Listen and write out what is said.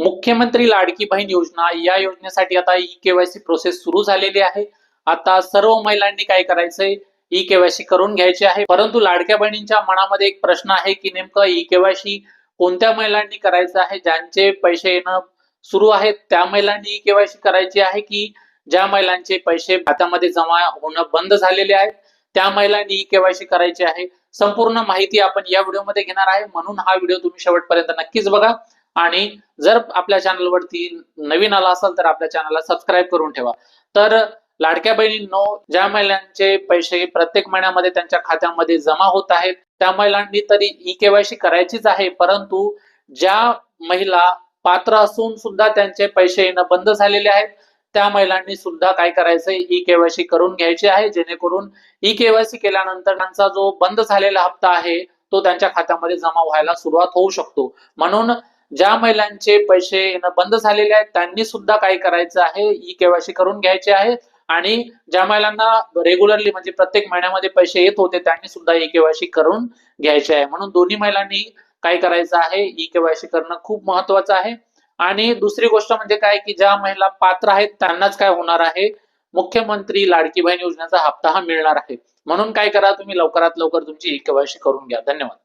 मुख्यमंत्री लाडकी बहीण योजना या योजनेसाठी आता ई केवायसी प्रोसेस सुरू झालेली आहे. आता सर्व महिलांनी काय करायचंय? ई केवायसी करून घ्यायची आहे. परंतु लाडक्या बहिणींच्या मनामध्ये एक प्रश्न आहे की नेमकं ई केवायसी कोणत्या महिलांनी करायचं आहे? ज्यांचे पैसे येणं सुरू आहेत त्या महिलांनी ई केवायसी करायची आहे की ज्या महिलांचे पैसे खात्यामध्ये जमा होणं बंद झालेले आहेत त्या महिलांनी ई केवायसी करायची आहे? संपूर्ण माहिती आपण या व्हिडिओमध्ये घेणार आहे. म्हणून हा व्हिडिओ तुम्ही शेवटपर्यंत नक्कीच बघा. आणि जर आपल्या चॅनलवरती नवीन आला असाल तर आपल्या चॅनलला सबस्क्राईब करून ठेवा. तर लाडक्या बहिणींनो ज्या महिलांचे पैसे प्रत्येक महिन्यामध्ये त्यांच्या खात्यामध्ये जमा होत आहेत त्या महिलांनी तरी ई केवायसी करायचीच आहे परंतु ज्या महिला पात्र असून सुद्धा त्यांचे पैसे येणं बंद झालेले आहेत त्या महिलांनी सुद्धा काय करायचंय ई केवायसी करून घ्यायची आहे जेणेकरून ई केवायसी केल्यानंतर त्यांचा जो बंद झालेला हप्ता आहे तो त्यांच्या खात्यामध्ये जमा व्हायला सुरुवात होऊ शकतो. म्हणून ज्या महिलांचे पैसे येणं बंद झालेले आहेत त्यांनी सुद्धा काय करायचं आहे ई केवायसी करून घ्यायचे आहे. आणि ज्या महिलांना रेग्युलरली म्हणजे प्रत्येक महिन्यामध्ये पैसे येत होते त्यांनी सुद्धा ई केवायसी करून घ्यायचे आहे. म्हणून दोन्ही महिलांनी काय करायचं आहे ई केवायसी करणं खूप महत्वाचं आहे. आणि दुसरी गोष्ट म्हणजे काय की ज्या महिला पात्र आहेत त्यांनाच काय होणार आहे मुख्यमंत्री लाडकी बहीण योजनेचा हप्ता हा मिळणार आहे. म्हणून काय करा तुम्ही लवकरात लवकर तुमची ई केवायसी करून घ्या. धन्यवाद.